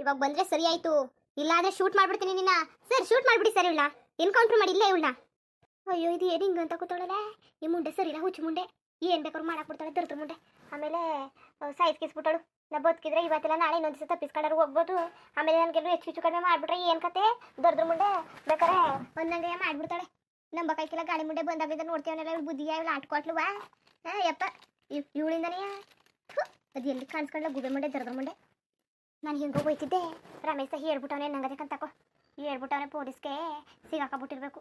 ಇವಾಗ ಬಂದ್ರೆ ಸರಿ ಆಯ್ತು. ಇಲ್ಲಾಂದ್ರೆ ಶೂಟ್ ಮಾಡ್ಬಿಡ್ತೀನಿ ನಿನ್ನ. ಸರ್ ಶೂಟ್ ಮಾಡ್ಬಿಡಿ ಸರ್ ಇವಳ ಎನ್ಕೌಂಟರ್ ಮಾಡಿ ಇಲ್ಲೇ ಇವಳ ಅಯ್ಯೋ, ಇದು ಏನು ಹಿಂಗೆ ಅಂತ ಈ ಮುಂಡೆ ಸರಿ ಇಲ್ಲ, ಹುಚ್ಚು ಮುಂಡೆ. ಏನ್ ಬೇಕಾದ್ರು ಮಾಡಕ್ ಬಿಡ್ತಾಳೆ ದರ್ದ್ರ ಮುಂಡೆ. ಆಮೇಲೆ ಸೈಜ್ ಕಿಸ್ಬಿಟ್ಟಳು ನಾ ಬದುಕಿದ್ರೆ ಇವತ್ತೆಲ್ಲ, ನಾಳೆ ಇನ್ನೊಂದು ದಿವಸ ತಪ್ಪಿಸ್ಕೊಂಡ್ರೆ ಹೋಗ್ಬೋದು. ಆಮೇಲೆ ನನಗೆಲ್ಲರೂ ಹೆಚ್ಚು ಹೆಚ್ಚು ಕಡಿಮೆ ಮಾಡ್ಬಿಟ್ರೆ ಏನ್ ಕತೆ? ದರ್ದ್ರ ಮುಂಡೆ ಬೇಕಾರೆ ಒಂದಂಗೆ ಮಾಡ್ಬಿಡ್ತಾಳೆ. ನಂಬಕಾಯ್ಕಿಲ್ಲ, ಗಾಳಿ ಮುಂಡೆ ಬಂದಾಗಿಂದ ನೋಡ್ತೀವನೆಲ್ಲ, ಇವ್ಳು ಬುದ್ಧಿಯ, ಇವಳು ಆಟ್ಕೊಟ್ಲುವಾ? ಹಾ ಯಪ್ಪ ಇವಳಿಂದನೇ ಅದು ಎಲ್ಲಿ ಕಾಣಿಸ್ಕೊಂಡ್ಲ, ಗುಬೆ ಮುಂಡೆ ದರ್ದ್ರ ಮುಂಡೆ. ನಾನು ಹಿಂಗೆ ಹೋಗ್ತಿದ್ದೆ ರಮೇಶ ಹೇಳ್ಬಿಟ್ಟವನೆ ನಂಗದಕ್ಕಂತಕೋ ಹೇಳ್ಬಿಟ್ಟವನೆ ಪೊಲೀಸ್ಗೆ ಸಿಗಾಕಬಿಟ್ಟಿರ್ಬೇಕು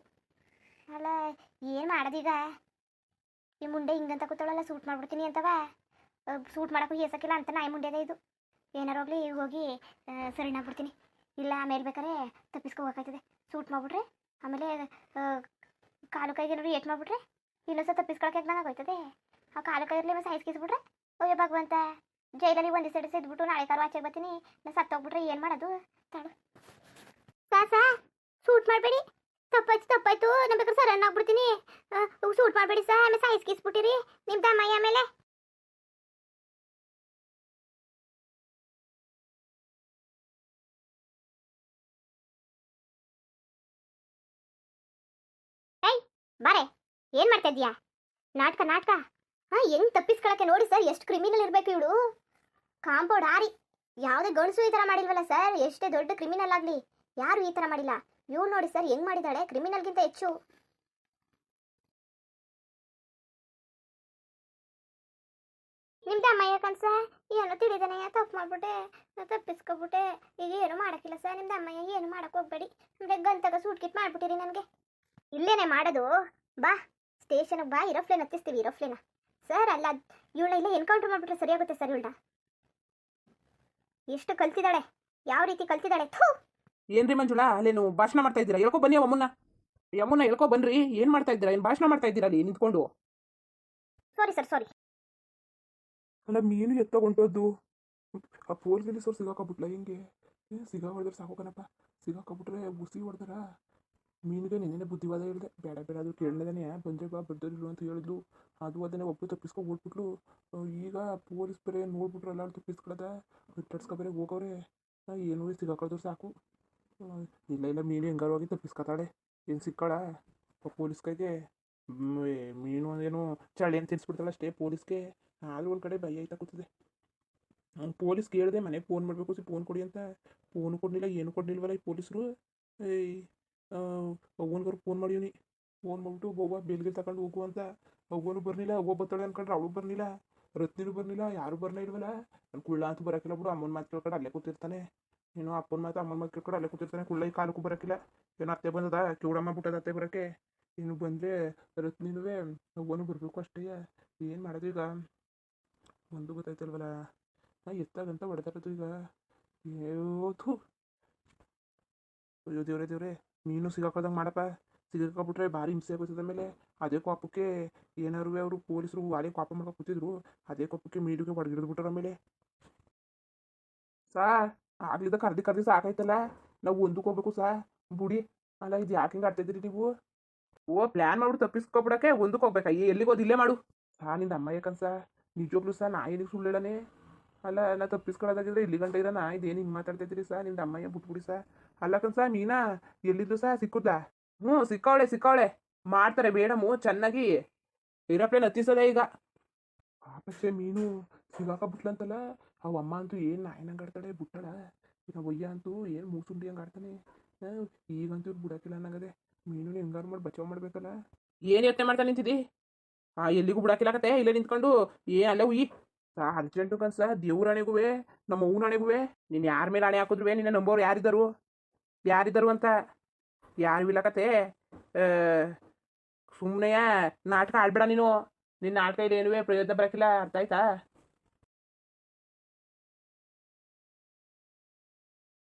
ಅಲ್ಲ, ಏನು ಮಾಡೋದೀಗ? ಈ ಮುಂಡೆ ಹಿಂಗಂತ ಕೂತಾಳಲ್ಲ, ಸೂಟ್ ಮಾಡ್ಬಿಡ್ತೀನಿ ಅಂತವ. ಸೂಟ್ ಮಾಡೋಕ್ಕೂ ಏಸಕ್ಕಿಲ್ಲ ಅಂತ ನಾಯಿ ಮುಂಡೆದ ಇದು. ಏನಾರು ಹೋಗ್ಲಿ ಹೋಗಿ ಸರಿನಾಗ್ಬಿಡ್ತೀನಿ. ಇಲ್ಲ, ಆಮೇಲೆ ಬೇಕಾದ್ರೆ ತಪ್ಪಿಸ್ಕೋಬೇಕಾಯ್ತದೆ ಸೂಟ್ ಮಾಡ್ಬಿಟ್ರೆ, ಆಮೇಲೆ ಕಾಲು ಕೈಗೆ ಏನಾದ್ರು ಏಟ್ ಮಾಡ್ಬಿಟ್ರೆ ಇನ್ನೊಂದ್ಸ ತಪ್ಪಿಸ್ಕೊಳಕ್ಕೆ ನಂಗೆ ಆಗೋಯ್ತದೆ? ಆ ಕಾಲು ಕೈಯಲ್ಲಿ ಕಿಸ್ಬಿಟ್ರೆ ಅಯ್ಯೋ ಭಗವಂತ. ಜೈಲಲ್ಲಿ ಒಂದು ಸೈಡ್ ಇದ್ಬಿಟ್ಟು ನಾಳೆ ಕಾರು ಆಚೆಗೆ ಬರ್ತೀನಿ. ನಾ ಸತ್ತೋಗ್ಬಿಟ್ರೆ ಏನು ಮಾಡೋದು? ತಡು ಸಾ ಸೂಟ್ ಮಾಡಬೇಡಿ. ತಪ್ಪಾಯ್ತು ತಪ್ಪಾಯ್ತು. ನಾ ಬೇಕಾದ್ರೆ ಸರನ್ ಆಗ್ಬಿಡ್ತೀನಿ ಸೂಟ್ ಮಾಡಬೇಡಿ ಸಾ ಆಮೇಲೆ ಸಾಯಿಸ್ಕಿಸ್ಬಿಟ್ಟಿರಿ ನಿಮ್ಮ ತಮ್ಮಯ್ಯ ಆಮೇಲೆ. ಏಯ್, ಬಾರೆ. ಏನ್ ಮಾಡ್ತಾ ಇದೀಯಾ ನಾಟಕ ನಾಟಕ. ಹಾ, ಹೆಂಗ್ ತಪ್ಪಿಸ್ಕೊಳಕ್ಕೆ ನೋಡಿ ಸರ್, ಎಷ್ಟು ಕ್ರಿಮಿನಲ್ ಇರ್ಬೇಕು ಇವಳು. ಕಾಂಪೌಂಡ್ ಆರಿ ಯಾವುದೇ ಗಣಸು ಈ ಥರ ಮಾಡಿಲ್ವಲ್ಲ ಸರ್, ಎಷ್ಟೇ ದೊಡ್ಡ ಕ್ರಿಮಿನಲ್ ಆಗಲಿ. ಯಾರು ಈ ಥರ ಮಾಡಿಲ್ಲ. ಇವಳು ನೋಡಿ ಸರ್, ಹೆಂಗ್ ಮಾಡಿದಾಳೆ ಕ್ರಿಮಿನಲ್ಗಿಂತ ಹೆಚ್ಚು. ನಿಮ್ದು ಅಮ್ಮಯ್ಯ ಸರ್, ಏನು ತಿಳಿದಾನೆ ತಪ್ಪು ಮಾಡ್ಬಿಟ್ಟೆ, ತಪ್ಪಿಸ್ಕೊಬಿಟ್ಟೆ ಈಗ ಏನು ಮಾಡಕ್ಕಿಲ್ಲ ಸರ್, ನಿಮ್ದು ಅಮ್ಮಯ್ಯ ಏನು ಮಾಡಕ್ ಹೋಗ್ಬೇಡಿ. ನಿಮ್ದೆ ಗಂತಗ ಸೂಟ್ ಕಿಟ್ ಮಾಡ್ಬಿಟ್ಟಿರಿ ನನಗೆ. ಇಲ್ಲೇನೆ ಮಾಡೋದು. ಬಾ ಸ್ಟೇಷನ್ಗೆ ಬಾ ಇರೋಫ್ಲೇನ್ ಹತ್ತಿಸ್ತೀವಿ ಇರೋಫ್ಲೇನ ಸರ್ ಅಲ್ಲ ಇವಳ ಇಲ್ಲ ಎನ್ಕೌಂಟರ್ ಮಾಡ್ಬಿಟ್ರೆ ಸರಿಯಾಗುತ್ತೆ ಸರ್ ಇವಳ ಎಷ್ಟು ಕಲ್ತಿದ್ದಾಳೆ? ಯಾವ ರೀತಿ ಕಲ್ತಿದ್ದಾಳೆ? ಥೂ! ಏನ್ರಿ ಮಂಜುಳಾ ನೀವು ಭಾಷಣ ಮಾಡ್ತಾ ಇದ್ದೀರಾ? ಹೇಳ್ಕೊ ಬನ್ನಿ ಅಮ್ಮನ್ನ ಯಮ್ಮನ್ನ ಹೇಳ್ಕೊ ಬನ್ರಿ. ಏನ್ ಮಾಡ್ತಾ ಇದ್ದೀರಾ? ಏನ್ ಭಾಷಣ ಮಾಡ್ತಾ ಇದ್ದೀರಾ ಅಲ್ಲಿ ನಿಂತ್ಕೊಂಡು? ಸಾರಿ ಸರ್ ಸಾರಿ ಅಲ್ಲ ಮೀನು ಎತ್ತಗೊಂಟದ್ದು ಆ ಪೊಲೀಸಲ್ಲಿ ಸರ್ ಸಿಗಾಕಬಿಟ್ಲ ಹೆಂಗೆ? ಸಿಗಾ ಹೊಡೆದ್ರೆ ಸಾಕೋಕನಪ್ಪ ಸಿಗಾಕಬಿಟ್ರೆ ಉಸಿ ಹೊಡೆದ್ರ? ಮೀನಿಗೆ ನಿನ್ನೆ ಬುದ್ಧಿವಾದ ಹೇಳಿದೆ. ಬೇಡ ಬೇಡ, ಅದು ಕೇಳಲೇದಾನೆ ಬಂದ್ರೆ ಬಾ ಬರ್ದೋರಿರು ಅಂತ ಹೇಳಿದ್ಲು. ಅದು ಅದನ್ನೇ ಒಬ್ಬರು ತಪ್ಪಿಸ್ಕೊ ಓಡ್ಬಿಟ್ಲು ಈಗ ಪೊಲೀಸ್ ಬೇರೆ ನೋಡ್ಬಿಟ್ರಲ್ಲ ಅವ್ರು ತಪ್ಪಿಸ್ಕೊಳ್ಳೋದ ತಡ್ಸ್ಕೊ ಬೇರೆ ಹೋಗವ್ರೆ. ಏನು ಏನೂ ಸಾಕು. ಇಲ್ಲ ಇಲ್ಲ, ಮೀನು ಹೆಂಗಾರು ಹೋಗಿ ತಪ್ಪಿಸ್ಕೊತಾಳೆ. ಏನು ಸಿಕ್ಕಾಳ? ಪೊಲೀಸ್ ಕೈಗೆ? ಮೀನು ಏನು ಚಳಿ ಅಂತ ತಿನ್ಸ್ಬಿಡ್ತಾಳೆ ಅಷ್ಟೇ ಪೊಲೀಸ್ಗೆ. ಆದ್ರೂ ಒಂದು ಕಡೆ ಭಯ ಆಯ್ತಾ ಕೂತಿದೆ. ಅವ್ನು ಪೊಲೀಸ್ ಕೇಳಿದೆ ಮನೆಗೆ ಫೋನ್ ಮಾಡಬೇಕು, ಫೋನ್ ಕೊಡಿ ಅಂತ. ಫೋನ್ ಕೊಡಲಿಲ್ಲ, ಏನು ಕೊಡಲಿಲ್ವಲ್ಲ ಈ ಪೊಲೀಸರು? ಏಯ್ ಅವ್ವನ್ಗವ್ರು ಫೋನ್ ಮಾಡಿವ್ನಿ. ಫೋನ್ ಮಾಡ್ಬಿಟ್ಟು ಅವ್ವ ಬೇಲ್ಗೆ ತಗೊಂಡು ಹೋಗು ಅಂತ. ಅವ್ವನು ಬರಲಿಲ್ಲ ಅವ್ವ ಬರ್ತಾಳೆ ಅನ್ಕೊಂಡ್ರೆ ಅವಳು ಬರಲಿಲ್ಲ ರತ್ನಿನೂ ಬರಲಿಲ್ಲ ಯಾರು ಬರಲೇ ಇಲ್ವಲ್ಲ. ನಾನು ಕುಳ್ಳ ಅಂತೂ ಬರಕಿಲ್ಲ ಬಿಡು, ಅಮ್ಮನ ಮಾತು ಕೇಳ್ಕೊಂಡು ಅಲ್ಲೇ ಕೂತಿರ್ತಾನೆ. ಏನೋ ಅಪ್ಪನ ಮಾತು, ಅಮ್ಮನ ಮಾತು ಕೇಳ್ಕೊಂಡು ಅಲ್ಲೇ ಕೂತಿರ್ತಾನೆ, ಕುಳ್ಳ ಈ ಕಾಲಕ್ಕೂ ಬರೋಕ್ಕಿಲ್ಲ ಏನೋ ಅತ್ತೆ ಬಂದದ ಕಿವುಡಮ್ಮ ಬಿಟ್ಟದ ಅತ್ತೆ ಬರೋಕ್ಕೆ. ಇನ್ನು ಬಂದರೆ ರತ್ನಿನೂ ಅವ್ವನು ಬರಬೇಕು ಅಷ್ಟೇ. ಏನು ಮಾಡೋದು ಈಗ? ಒಂದು ಗೊತ್ತಾಯ್ತಲ್ವಲ್ಲ? ನಾ ಎತ್ತಾಗಂತ ಹೊಡೆದಾರದು ಈಗ. ಏವತ್ತು ಅಯ್ಯೋ ದೇವ್ರೆ ದೇವ್ರೆ. ನೀನು ಸಿಗಾಕೋದಂಗೆ ಮಾಡಪ್ಪ. ಸಿಗಾಕೊಬಿಟ್ರೆ ಭಾರಿ ಹಿಂಸೆ ಆಗೋಯ್ತದ ಮೇಲೆ ಅದೇ ಕೋಪಕ್ಕೆ ಏನಾರು ಅವರು ಪೊಲೀಸರು ಅದೇ ಕೋಪ ಮಾಡ್ಕೊ ಕೂತಿದ್ರು. ಅದೇ ಕೋಪಕ್ಕೆ ಮೀಡಿಗೆ ಹೊಡೆದಿಡ್ದು ಬಿಟ್ರ ಮೇಲೆ ಸಾ ಆಗ್ಲಿದ್ದ ಕರ್ದಿ ಕರ್ದಿ ಸಾಕಾಯ್ತಲ್ಲ. ನಾವು ಒಂದಕ್ಕೆ ಹೋಗ್ಬೇಕು ಸಾ. ಬುಡಿ, ಅಲ್ಲ ಇದು ಯಾಕೆ ಹಿಂಗೆ ಆಡ್ತಿದ್ದೀರಿ ನೀವು? ಓ ಪ್ಲ್ಯಾನ್ ಮಾಡ್ಬಿಟ್ಟು ತಪ್ಪಿಸ್ಕೊಬಿಡಕ್ಕೆ ಒಂದಕ್ಕೆ ಹೋಗ್ಬೇಕಾ. ಏ ಎಲ್ಲಿಗೆ ಹೋದ್ ಇಲ್ಲೇ ಮಾಡು. ಸಾ, ನಿಂದ ಅಮ್ಮ ಯಾಕನ್ಸ ನಿಜವಾಗ್ಲೂ ಸಾ, ನಾ ಏನಿಗೆ ಸುಳ್ಳು ಹೇಳನೆ ಅಲ್ಲ, ನಾ ತಪ್ಪಿಸ್ಕೊಳ್ಳೋದಾಗಿದ್ರೆ ಇಲ್ಲಿ ಗಂಟೆ ನಾ ಇದೇನು ಹಿಂಗೆ ಮಾತಾಡ್ತಾ ಇದ್ದೀರಿ ಸಾ? ನಿಂದ ಅಮ್ಮಯ್ಯ ಬಿಟ್ಬಿಡಿ ಸಾ. ಅಲ್ಲ ಕನ್ಸ ಮೀನಾ ಎಲ್ಲಿದ್ರು ಸಹ ಸಿಕ್ಕುದ ಹ್ಞೂ ಸಿಕ್ಕವಳೆ ಸಿಕ್ಕವಳೆ ಮಾಡ್ತಾರೆ ಮೇಡಮು ಚೆನ್ನಾಗಿ. ಏರೋಪ್ಲೇನ್ ಹತ್ತಿಸೋದೆ ಈಗ. ಆಪಕ್ಷೆ ಮೀನು ಸಿಗಾಕಬಿಟ್ಲಂತಲ್ಲ ಅವ ಅಮ್ಮ ಅಂತೂ ಏನು ನಾಯಿನಂಗೆ ಆಡ್ತಾಳೆ ಬಿಟ್ಟಳ ಈಗ ಒಯ್ಯ ಅಂತೂ ಏನು ಮೂಸುಂಡಿ ಹಂಗೆ ಆಡ್ತಾನೆ. ಈಗಂತೂ ಇವ್ರು ಬಿಡಕ್ಕಿಲ್ಲ ಅನ್ನಂಗದೆ. ಮೀನು ಹೆಂಗಾರು ಮಾಡಿ ಬಚಾವ್ ಮಾಡ್ಬೇಕಲ್ಲ. ಏನು ಯೋಚನೆ ಮಾಡ್ತಾನೆ ನಿಂತಿದಿ ಆ ಎಲ್ಲಿಗೂ ಬಿಡಾಕಿಲ್ಲಕತ್ತೆ ಇಲ್ಲೇ ನಿಂತ್ಕೊಂಡು ಏ ಅಲ್ಲೇ ಉಯಿ. ಸಾ ಅರ್ಜೆಂಟು ಕನ್ಸ ದೇವ್ರ ಹಣೆಗುವೆ ನಮ್ಮ ಅವ್ವನ ಹಣೆಗುವೆ ನೀನು ಯಾರ ಮೇಲೆ ಹಣೆ ಹಾಕಿದ್ರುವೆ? ನಿನ್ನ ನಂಬೋರು ಯಾರಿದ್ದರು? ಯಾರಿದ್ದರು ಅಂತ ಯಾರು ಇಲ್ಲಕತೆ ಸುಮ್ಮನೆಯ ನಾಟಕ ಆಡ್ಬೇಡ ನೀನು. ನಿನ್ನ ನಾಟಕ ಏನುವೆ ಪ್ರಯೋಜನ ಬರಕಿಲ್ಲ ಅರ್ಥ ಆಯ್ತಾ?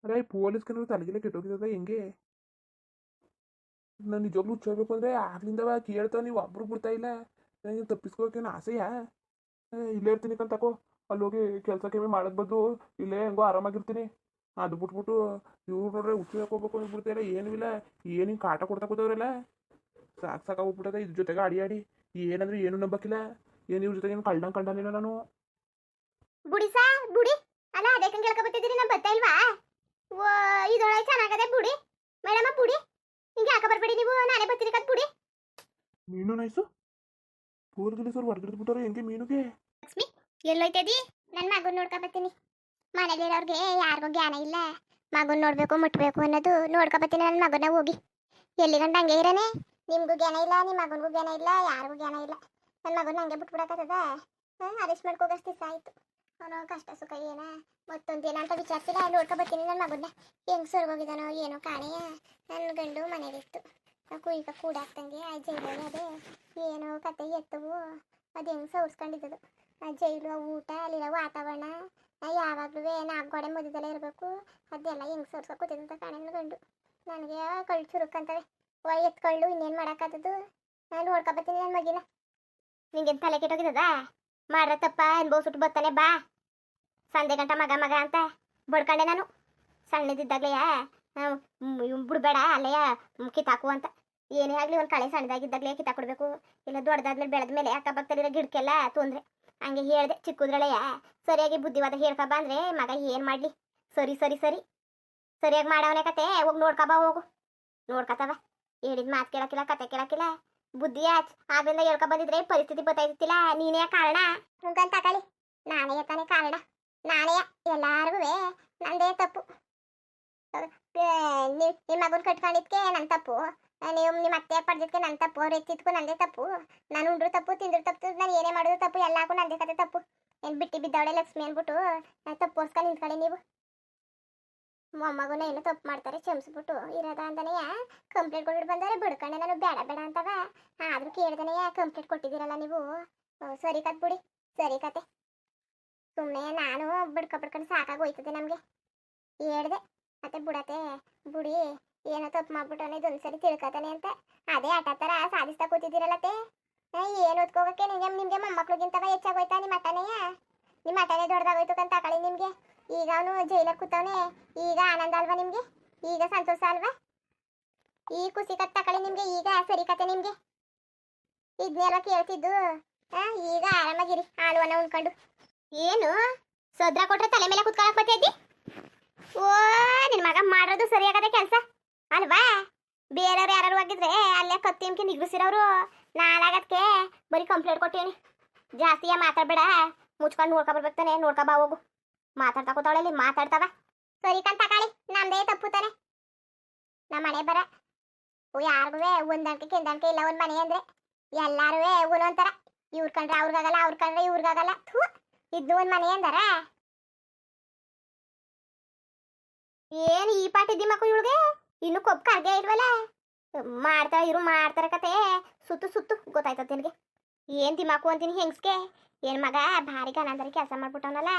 ಅಲ್ಲ ಈ ಕನ್ನಡ ತಲೆಗೆಲ್ಲ ಕೆಟ್ಟೋಗಿದ್ದದ ಹೆಂಗೆ? ನಾನು ನಿಜವಾಗ್ಲೂ ಹುಚ್ಚಬೇಕು ಅಂದ್ರೆ ಆಗ್ಲಿಂದವ ಕೇಳ್ತಾ ನೀವು ಒಬ್ರು ಬಿಡ್ತಾ ಇಲ್ಲ. ನನಗೆ ತಪ್ಪಿಸ್ಕೋಕೇನು ಆಸೆಯಾ? ಇಲ್ಲೇ ಇರ್ತೀನಿ ಕಂತಕೋ ಅಲ್ಲೋಗಿ ಕೆಲಸ ಕೆಮ್ಮೆ ಮಾಡೋದು ಬದಲು ಇಲ್ಲೇ ಹೆಂಗೋ ಆರಾಮಾಗಿರ್ತೀನಿ. ಅದು ಬಿಟ್ಬಿಟ್ಟು ಇವ್ರು ನೋಡ್ರೆ ಹುಚ್ಚು ಹಾಕೋಬೇಕು ಅಂದ್ಬಿಡ್ತಾರೆ ಏನೂ ಇಲ್ಲ. ಏನು ಹಿಂಗೆ ಕಾಟ ಕೊಡ್ತಾ ಕೂತವ್ರಲ್ಲ. ಸಾಕು ಸಾಕಾಗ್ಬಿಟ್ಟದ ಇದ್ರ ಜೊತೆಗೆ ಅಡಿ ಆಡಿ. ಏನಂದ್ರೆ ಏನು ನಂಬಕ್ಕಿಲ್ಲ ಏನು ಇವ್ರ ಜೊತೆಗೆ ಏನು ಕಳ್ದಂಗೆ ಕಂಡನಿಲ್ಲ ನಾನು. ಬುಡಿ ಸಾ ಬುಡಿ. ಅಲ್ಲ ಅದಕ್ಕೆ ಕೇಳ್ಕೊ ಬರ್ತಿದ್ದೀರಿ ನಾನು ಬರ್ತಾ ಇಲ್ವಾ? ಓ ಇದೊಳಗೆ ಚೆನ್ನಾಗದೆ ಬುಡಿ. ಮೇಡಮ ಬುಡಿ. ಹಿಂಗೆ ಯಾಕೆ ಬರಬೇಡಿ ನೀವು? ನಾನೇ ಬರ್ತೀನಿ ಕತ್ ಬುಡಿ. ಮೀನು ನೈಸು? ಪೂರ್ದಲ್ಲಿ ಸರ್ ಹೊರಗಿಡ್ದು ಬಿಟ್ಟವ್ರೆ ಹೆಂಗೆ ಮೀನುಗೆ? ಲಕ್ಷ್ಮಿ ಎಲ್ಲೋಯ್ತದಿ ನನ್ನ ಮಗನ ನೋಡ್ಕೊ ಬರ್ತೀನಿ. ಮನೇಲಿರೋರ್ಗೆ ಯಾರಿಗೂ ಜ್ಞಾನ ಇಲ್ಲ. ಮಗನ್ ನೋಡ್ಬೇಕು, ಮುಟ್ಬೇಕು ಅನ್ನೋದು ನೋಡ್ಕೊಬತ್ತೀನಿ ನನ್ನ ಮಗನ ಹೋಗಿ. ಎಲ್ಲಿ ಗಂಟ ಹಂಗೆ ಇರನೆ? ನಿಮ್ಗೂ ಜ್ಞಾನ ಇಲ್ಲ ನಿಮ್ಮ ಮಗನಿಗೂ ಜ್ಞಾನ ಇಲ್ಲ, ಯಾರಿಗೂ ಜ್ಞಾನ ಇಲ್ಲ. ನನ್ನ ಮಗನ ಹಂಗೆ ಬಿಟ್ಬಿಡಕತ್ತದ? ಅರೆಸ್ಟ್ ಮಾಡ್ಕೋಗಷ್ಟು ಆಯ್ತು ಅವನು ಕಷ್ಟ ಸುಖ ಏನ? ಮತ್ತೊಂದು ಏನಂತ ವಿಚಾರಿಸಿಲ್ಲ, ನೋಡ್ಕೊಬತ್ತೀನಿ ನನ್ನ ಮಗನ ಹೆಂಗ್ ಸರ್ಗೋಗಿದಾನೋ ಏನೋ ಕಾಣೆಯ ನನ್ನ ಗಂಡು ಮನೇಲಿತ್ತು. ಕುಯ್ಕ ಕೂಡಾಕ್ತಂಗೆ ಆ ಜೈಲಲ್ಲಿ ಅದೇ ಏನೋ ಕತೆ ಎತ್ತವು, ಅದು ಹೆಂಗ್ ಸೌರ್ಸ್ಕೊಂಡಿದ್ದದು? ಆ ಜೈಲು ಊಟ, ಅಲ್ಲಿರೋ ವಾತಾವರಣ ಯಾವಾಗಲೂ ನಾಲ್ಕು ಗೋಡೆ ಮಧ್ಯದಲ್ಲೇ ಇರಬೇಕು. ಅದೆಲ್ಲ ಹೆಂಗ್ ಸೋರ್ಸೋ ಕೂತಿದ್ದಂತ ಕಾಣೆ ನನ್ನ ಗಂಡು. ನನಗೆ ಕಳ್ಳು ಚುರುಕಂತವೆ ವ ಎತ್ಕೊಳ್ಳು ಇನ್ನೇನು ಮಾಡೋಕ್ಕಾದದು ನಾನು ನೋಡ್ಕೊಬತ್ತೀನಿ ನನ್ನ ಮಗಿನ. ನಿಂಗೆ ತಲೆ ಕೆಟ್ಟೋಗಿದ್ದದ ಮಾಡ್ರ ತಪ್ಪ ಅನ್ಭವಿಸ್ಬಿಟ್ಟು ಬರ್ತಾನೆ ಬಾ. ಸಂಜೆ ಗಂಟ ಮಗ ಮಗ ಅಂತ ಬಡ್ಕೊಂಡೆ ನಾನು. ಸಣ್ಣದಿದ್ದಾಗಲೇ ಬಿಡ್ಬೇಡ ಅಲ್ಲಯ್ಯ ಕಿತ್ತಾಕು ಅಂತ. ಏನೇ ಆಗಲಿ ಒಂದು ಕಳೆ ಸಣ್ಣದಾಗಿದ್ದಾಗಲೇ ಕಿತ್ತಾಕೊಡ್ಬೇಕು ಇಲ್ಲ ದೊಡ್ಡದಾದ್ಮೇಲೆ ಬೆಳೆದ ಮೇಲೆ ಅಕ್ಕಪಕ್ಕದಲ್ಲಿರೋ ಗಿಡಕ್ಕೆಲ್ಲ ತೊಂದರೆ. ಹಂಗೆ ಹೇಳ್ದೆ, ಚಿಕ್ಕದ್ರಳೆಯ, ಸರಿಯಾಗಿ ಬುದ್ಧಿವಾದ ಹೇಳ್ಕ ಬಂದ್ರೆ ಮಗ ಏನು ಮಾಡ್ಲಿ? ಸರಿ ಸರಿ ಸರಿ. ಸರಿಯಾಗಿ ಮಾಡವನೇ ಕತೆ, ಹೋಗಿ ನೋಡ್ಕಬಾ ಹೋಗು. ನೋಡ್ಕತವ. ಹೇಳಿದ ಮಾತು ಕೇಳಕ್ಕಿಲ್ಲ ಕತೆ ಕೇಳಕ್ಕಿಲ್ಲ ಬುದ್ಧಿ ಆಚ್ ಆಗ್ಲಿಂದ ಹೇಳ್ಕ ಬಂದಿದ್ರೆ ಪರಿಸ್ಥಿತಿ ಗೊತ್ತಾಯ್ತಿಲ್ಲ ನೀನೇ ಕಾರಣ? ಹುಂಕಂತ ತಕಳಿ ನಾನೇ ತಾನೇ ಕಾರಣ. ನಾನೇ ಎಲ್ಲಾರ್ಗೂ ನಂದೇ ತಪ್ಪು. ನಿಮ್ಮ ಮಗನ್ ಕಟ್ಕೊಂಡಿದ್ಕೆ ನನ್ ತಪ್ಪು. ನೀವು ನಿಮ್ಮ ಅತ್ತೆ ಪಡೆದಿದ್ಕೆ ನನ್ನ ತಪ್ಪು, ಅವ್ರು ಎತ್ತಿದ್ಕು ನಂದೇ ತಪ್ಪು. ನಾನು ಉಂಡ್ರು ತಪ್ಪು, ತಿಂದ್ರು ತಪ್ಪು, ನಾನು ಏನೇ ಮಾಡೋದು ತಪ್ಪು ಎಲ್ಲಕ್ಕೂ ನಂದೇ ಕತೆ ತಪ್ಪು. ಏನು ಬಿಟ್ಟು ಬಿದ್ದವಳೆ ಲಕ್ಷ್ಮಿ ಅಂದ್ಬಿಟ್ಟು ನಾನು ತಪ್ಪೋಸ್ಕೊಂಡು ನಿಂತ್ಕೊಳ್ಳಿ ನೀವು. ಮೊಮ್ಮಗನ ಏನೋ ತಪ್ಪು ಮಾಡ್ತಾರೆ, ಕ್ಷಮಿಸ್ಬಿಟ್ಟು, ಇರೋದ ಅಂದನೆಯ ಕಂಪ್ಲೇಂಟ್ ಕೊಟ್ಬಿಟ್ಟು ಬಂದರೆ ಬಿಡ್ಕೊಂಡೆ ನಾನು ಬೇಡ ಬೇಡ ಅಂತವ? ಆದ್ರೂ ಕೇಳ್ದನೆಯ ಕಂಪ್ಲೇಂಟ್ ಕೊಟ್ಟಿದ್ದೀರಲ್ಲ ನೀವು? ಸರಿ ಕತ್ ಬಿಡಿ, ಸರಿ ಕತೆ ಸುಮ್ಮನೆ ನಾನು ಬಿಡ್ಕ ಬಿಡ್ಕೊಂಡು ಸಾಕಾಗಿ ಹೋಯ್ತದೆ ನಮಗೆ. ಹೇಳ್ದೆ, ಮತ್ತೆ ಬಿಡತ್ತೆ ಬುಡಿ. ಏನೋ ತಪ್ಪು ಮಾಡ್ಬಿಟ್ಟನ ಇದೊಂದ್ಸರಿ ತಿಳ್ಕೊತಾನೆ ಅಂತ. ಅದೇ ಆಟ ಥರ ಸಾಧಿಸ್ತಾ ಕೂತಿದ್ದೀರಲ್ಲತ್ತೆ ಏನು ಓದ್ಕೋಗಕ್ಕೆ ನಿಮಗೆ ನಿಮಗೆ ಮೊಮ್ಮಕ್ಳಿಗಿಂತವ ಹೆಚ್ಚಾಗೋಯ್ತಾ ನಿಮ್ಮ ಅಟನೆಯ ನಿಮ್ಮ ಅಟನೆ ದೊಡ್ಡದಾಗೋಯ್ತು ಅಂತ ತಗೊಳ್ಳಿ ನಿಮಗೆ? ಈಗ ಅವನು ಜೈಲಾಗ ಕೂತವನೆ. ಈಗ ಆನಂದ ಅಲ್ವಾ ನಿಮಗೆ? ಈಗ ಸಂತೋಷ ಅಲ್ವಾ? ಈ ಖುಷಿ ಕತ್ ತಕಳಿ ನಿಮಗೆ? ಈಗ ಸರಿ ಕತೆ ನಿಮಗೆ? ಇದನ್ನೆಲ್ಲ ಕೇಳ್ತಿದ್ದು? ಈಗ ಆರಾಮಾಗಿರಿ, ಆಳುವನ್ನ ಉಣ್ಕೊಂಡು. ಏನು? ಸದ್ರ ಕೊಟ್ರೆ ತಲೆ ಮೇಲೆ ಕುತ್ಕೊಳಕ್ ಓ, ನಿನ್ ಮಗ ಮಾಡೋದು ಸರಿಯಾಗದ ಕೆಲಸ? ಅಲ್ವಾ ಬೇರೆಯವ್ರು ಯಾರು ಆಗಿದ್ರೆ ಅಲ್ಲೇ ಕತ್ತಿಮ್ಕಿ ನಿಗ್ರಿಸಿರೋರು. ನಾಳಾಗದಕ್ಕೆ ಬರೀ ಕಂಪ್ಲೇಂಟ್ ಕೊಟ್ಟೇನಿ ಜಾಸ್ತಿಯ ಮಾತಾಡ್ಬೇಡ. ಮುಚ್ಕೊಂಡು ನೋಡ್ಕೊ ಬರ್ಬೇಕಾನೆ ನೋಡ್ಕೊ ಬಾ ಹೋಗು. ಮಾತಾಡ್ತಾ ಕೂತಾವಳಲ್ಲಿ ಮಾತಾಡ್ತಾವ. ಸರಿ ತಕಾಳಿ ನಮ್ದೇ ತಪ್ಪು ತಾನೆ. ನಮ್ಮ ಮನೆ ಬರ. ಯಾರಿಗೂ ಒಂದಣ್ಕೆ ಕೆಂದಣ್ಕೆ ಇಲ್ಲ ಒಂದ್ ಮನೆ ಅಂದ್ರೆ. ಎಲ್ಲಾರು ಒಂದೊಂಥರ ಇವ್ರ ಕಂಡ್ರೆ ಅವ್ರಿಗಾಗಲ್ಲ ಅವ್ರ ಕಂಡ್ರೆ ಇವ್ರಿಗಾಗಲ್ಲ ಥೂ ಇದ್ದು ಒಂದು ಮನೆ ಅಂದಾರ. ಏನು ಈ ಪಾಟಿ ಮಕ್ಕಳು ಇವಳಿಗೆ? ಇನ್ನು ಕೊಬ್ಬು ಕರ್ಗೆ ಇಲ್ವಲ್ಲ? ಮಾಡ್ತಾ ಇರು ಮಾಡ್ತಾರ ಕತೆ. ಸುತ್ತು ಸುತ್ತು ಗೊತ್ತಾಯ್ತದ ನಿನಗೆ ಏನ್ ದಿಮಾಕು ಅಂತೀನಿ ಹೆಂಗ್ಸ್ಗೆ? ಏನ್ ಮಗ ಭಾರಿ ಗನಂದರಿ ಕೆಲಸ ಮಾಡ್ಬಿಟ್ಟವನಲ್ಲ.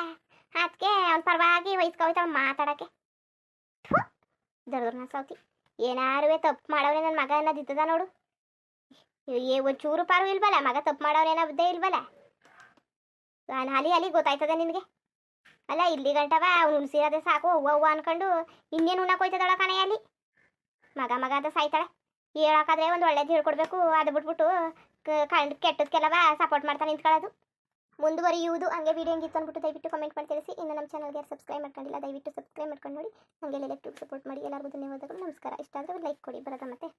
ಅದಕ್ಕೆ ಅವ್ನ ಪರವಾಗಿ ವಯಸ್ಕೋಯ್ತಾವ ಮಾತಾಡಕ್ಕೆ. ದರ್ದರ್ನ ಸೌತಿ ಏನಾರುವೆ ತಪ್ಪು ಮಾಡವ್ರೆ ನನ್ನ ಮಗ ಅನ್ನೋದಿತ್ತದ ನೋಡು. ಏ, ಒಂಚೂರು ಪಾರು ಇಲ್ವಲ್ಲ? ಮಗ ತಪ್ಪು ಮಾಡವ್ರೆ ಅನ್ನೋದೇ ಇಲ್ವಲ್ಲ? ನಾನು ಅಲ್ಲಿ ಅಲ್ಲಿ ಗೊತ್ತಾಯ್ತದ ನಿನಗೆ? ಅಲ್ಲ ಇಲ್ಲಿ ಗಂಟವ ಅವ್ನು ಉಣ್ಸಿರೋದೆ ಸಾಕು ಹೂವು ಅವ್ವ ಅನ್ಕೊಂಡು ಇನ್ನೇನು ಉಣ್ಣಕ್ಕೆ ಹೋಯ್ತದಳ ಕಣೆ ಅಲ್ಲಿ? ಮಗ ಮಗ ಅಂತ ಸಾಯ್ತಾಳೆ. ಹೇಳೋಕಾದ್ರೆ ಒಂದು ಒಳ್ಳೇದು ಹೇಳ್ಕೊಡ್ಬೇಕು. ಅದು ಬಿಟ್ಬಿಟ್ಟು ಕಂಡು ಕೆಟ್ಟದಕ್ಕೆಲ್ಲವ ಸಪೋರ್ಟ್ ಮಾಡ್ತಾ ನಿಂತ್ಕೊಳ್ಳೋದು. ಮುಂದುವರಿಯುವುದು. ಹಂಗೆ ವಿಡಿಯೋ ಹೆಂಗಿತ್ತು ಅಂದ್ಬಿಟ್ಟು ದಯವಿಟ್ಟು ಕಮೆಂಟ್ ಮಾಡಿ ತಿಳಿಸಿ. ಇನ್ನು ನಮ್ಮ ಚಾನಲ್ಗೆ ಸಬ್ಸ್ಕ್ರೈಬ್ ಮಾಡ್ಕೊಂಡಿಲ್ಲ, ದಯವಿಟ್ಟು ಸಬ್ಸ್ಕ್ರೈಬ್ ಮಾಡ್ಕೊಂಡು ನೋಡಿ. ಹಾಗೆ ಲೈಕ್ ಸಪೋರ್ಟ್ ಮಾಡಿ. ಎಲ್ಲರಿಗೂ ಧನ್ಯವಾದಗಳು. ನಮಸ್ಕಾರ. ಇಷ್ಟ ಆದರೆ ಲೈಕ್ ಕೊಡಿ. ಬರೋದ ಮತ್ತೆ